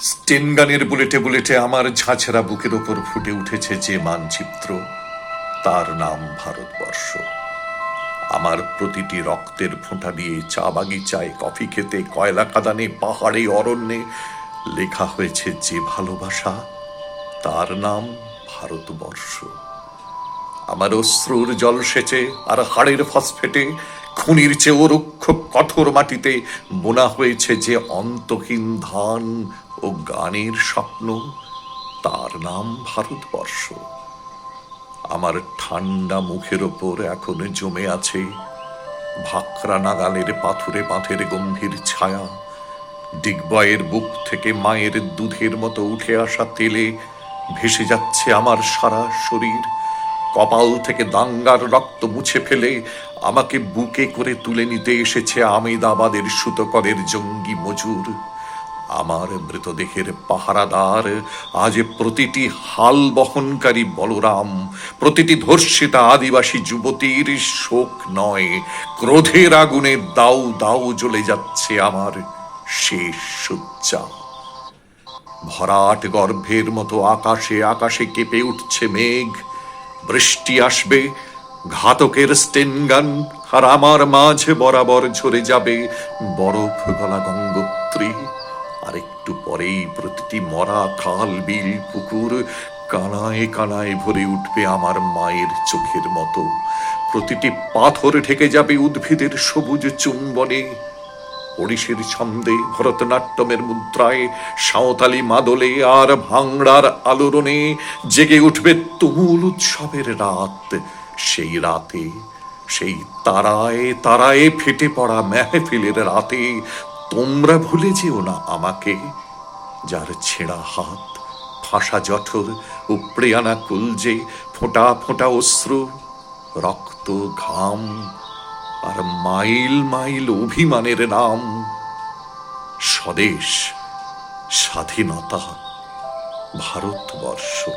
স্টেনগানের বুলেটে বুলেটে আমার ঝাঁঝরা বুকের ওপর ফুটে উঠেছে যে মানচিত্র, তার নাম ভারতবর্ষ। আমার প্রতিটি রক্তের ফোঁটা দিয়ে চা বাগিচায় কফি খেতে, কয়লা কাদানে পাহাড়ে, অরণ্যে লেখা হয়েছে যে ভালোবাসা, তার নাম ভারতবর্ষ। আমার অশ্রুর জল সেচে আর হাড়ের ফসফেটে খুনির চেয়েও রুক্ষ কঠোর মাটিতে বোনা হয়েছে যে অন্তহীন ধান ও গানের স্বপ্ন, তার নাম ভারতবর্ষ। আমার ঠান্ডা মুখের ওপর এখন জমে আছে ভাকরা নাগালের পাথুরে পাথের গম্ভীর ছায়া। ডিগবয়ের বুক থেকে মায়ের দুধের মতো উঠে আসা তেলে ভেসে যাচ্ছে আমার সারা শরীর। কপাল থেকে দাঙ্গার রক্ত মুছে ফেলে আমাকে বুকে করে তুলে নিতে এসেছে আমেদাবাদের সুতকরের জঙ্গি মজুর। আমার মৃতদেহের পাহারাদার আজ প্রতিটি হাল বহনকারী বলরাম, প্রতিটি ধর্ষিতা আদিবাসী যুবতীর শোক নয়, ক্রোধের আগুনে দাউ দাউ জ্বলে যাচ্ছে আমার শেষ সজ্জা ভরাট গর্ভের মতো আকাশে আকাশে কেঁপে উঠছে মেঘ বৃষ্টি আসবে, ঘাতকের স্টেনগান আর আমার মাঝে বরাবর ঝরে যাবে বরফ গলা গঙ্গোত্রী। আর একটু পরেই প্রতিটি মরা খাল, বিল, পুকুর কানায় কানায় ভরে উঠবে আমার মায়ের চোখের মতো। প্রতিটি পাথর ঢেকে যাবে উদ্ভিদের সবুজ চুম্বনে। ওড়িশের ছন্দে ভরতনাট্যমের মুদ্রায়, সাঁওতালি মাদলে আর ভাংড়ার আলোড়নে জেগে উঠবে তুমুল উৎসবের রাত। সেই রাতে, সেই তারায় তারায় ফেটে পড়া মেহফিলের রাতে তোমরা ভুলে যেও না আমাকে, যার ছেঁড়া হাত, ফাঁসা জঠর উপড়ে আনা কুলজে ফোঁটা ফোঁটা অশ্রু, রক্ত, ঘাম আর মাইল মাইল অভিমানের নাম স্বদেশ স্বাধীনতা ভারতবর্ষ।